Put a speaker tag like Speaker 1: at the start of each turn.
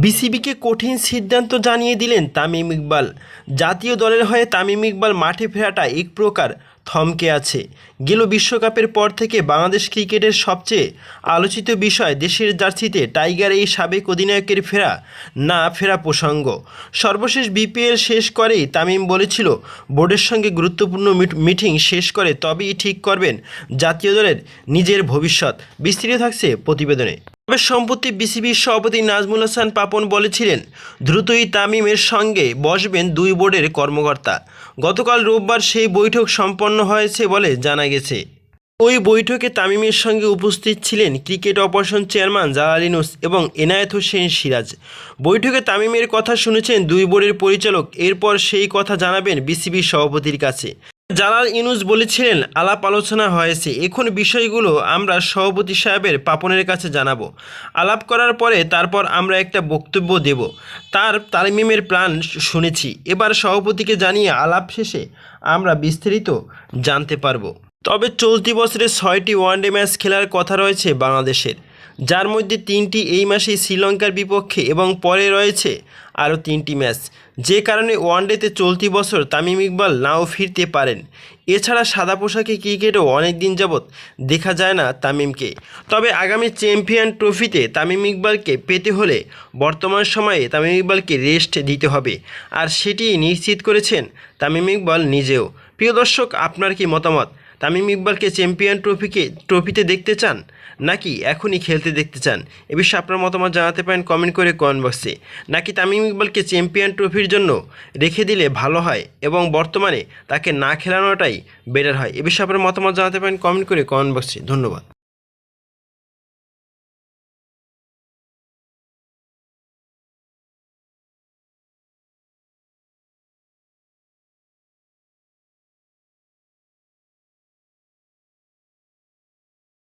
Speaker 1: বিসিবিকে কঠিন সিদ্ধান্ত জানিয়ে দিলেন তামিম ইকবাল। জাতীয় দলের হয়ে তামিম ইকবাল মাঠে ফেরাটা এক প্রকার থমকে আছে। গেল বিশ্বকাপের পর থেকে বাংলাদেশ ক্রিকেটের সবচেয়ে আলোচিত বিষয় দেশের জার্সিতে টাইগার এই সাবেক অধিনায়কের ফেরা, না ফেরা প্রসঙ্গ। সর্বশেষ বিপিএল শেষ করেই তামিম বলেছিল, বোর্ডের সঙ্গে গুরুত্বপূর্ণ মিট- শেষ করে তবেই ঠিক করবেন জাতীয় দলের নিজের ভবিষ্যৎ। বিস্তৃত থাকছে প্রতিবেদনে। তবে সম্প্রতি বিসিবির সভাপতি নাজমুল হাসান পাপন বলেছিলেন, দ্রুতই তামিমের সঙ্গে বসবেন দুই বোর্ডের কর্মকর্তা। গতকাল রোববার সেই বৈঠক সম্পন্ন হয়েছে বলে জানা গেছে। ওই বৈঠকে তামিমের সঙ্গে উপস্থিত ছিলেন ক্রিকেট অপারেশন চেয়ারম্যান জালালিনুস এবং এনায়েত হোসেন সিরাজ। বৈঠকে তামিমের কথা শুনেছেন দুই বোর্ডের পরিচালক, এরপর সেই কথা জানাবেন বিসিবির সভাপতির কাছে। জালাল ইনুস বলেছিলেন, আলাপ আলোচনা হয়েছে। এখন বিষয়গুলো আমরা সভাপতি সাহেবের পাপনের কাছে জানাব। আলাপ করার পরে তারপর আমরা একটা বক্তব্য দেব। তার তামিমের প্ল্যান শুনেছি। এবার সভাপতিকে জানিয়ে আলাপ শেষে আমরা বিস্তারিত জানতে পারব। তবে চলতি বছরে ছয়টি ওয়ানডে ম্যাচ খেলার কথা রয়েছে বাংলাদেশের। যার মধ্যে তিনটি এই মাসেই শ্রীলঙ্কার বিপক্ষে এবং পরে রয়েছে আরও তিনটি ম্যাচ। যে কারণে ওয়ানডেতে চলতি বছর তামিম ইকবাল নাও ফিরতে পারেন। এছাড়া সাদা পোশাকে ক্রিকেটও অনেক দিন যাবৎ দেখা যায় না তামিমকে। তবে আগামী চ্যাম্পিয়ন ট্রফিতে তামিম ইকবালকে পেতে হলে বর্তমান সময়ে তামিম ইকবালকে রেস্ট দিতে হবে। আর সেটি নিশ্চিত করেছেন তামিম ইকবাল নিজেও। প্রিয় দর্শক, আপনার কি মতামত? তামিম ইকবালকে চ্যাম্পিয়ন ট্রফিকে, ট্রফিতে দেখতে চান? নাকি এখনই খেলতে দেখতে চান? এ বিষয়ে আপনার মতামত জানাতে পারেন কমেন্ট করে কমেন্ট বক্সে। নাকি তামিম ইকবালকে চ্যাম্পিয়ন ট্রফির জন্য রেখে দিলে ভালো হয় এবং বর্তমানে তাকে না খেলানোটাই বেটার হয়? এ বিষয়ে আপনার মতামত জানাতে পারেন কমেন্ট করে কমেন্ট বক্সে। ধন্যবাদ।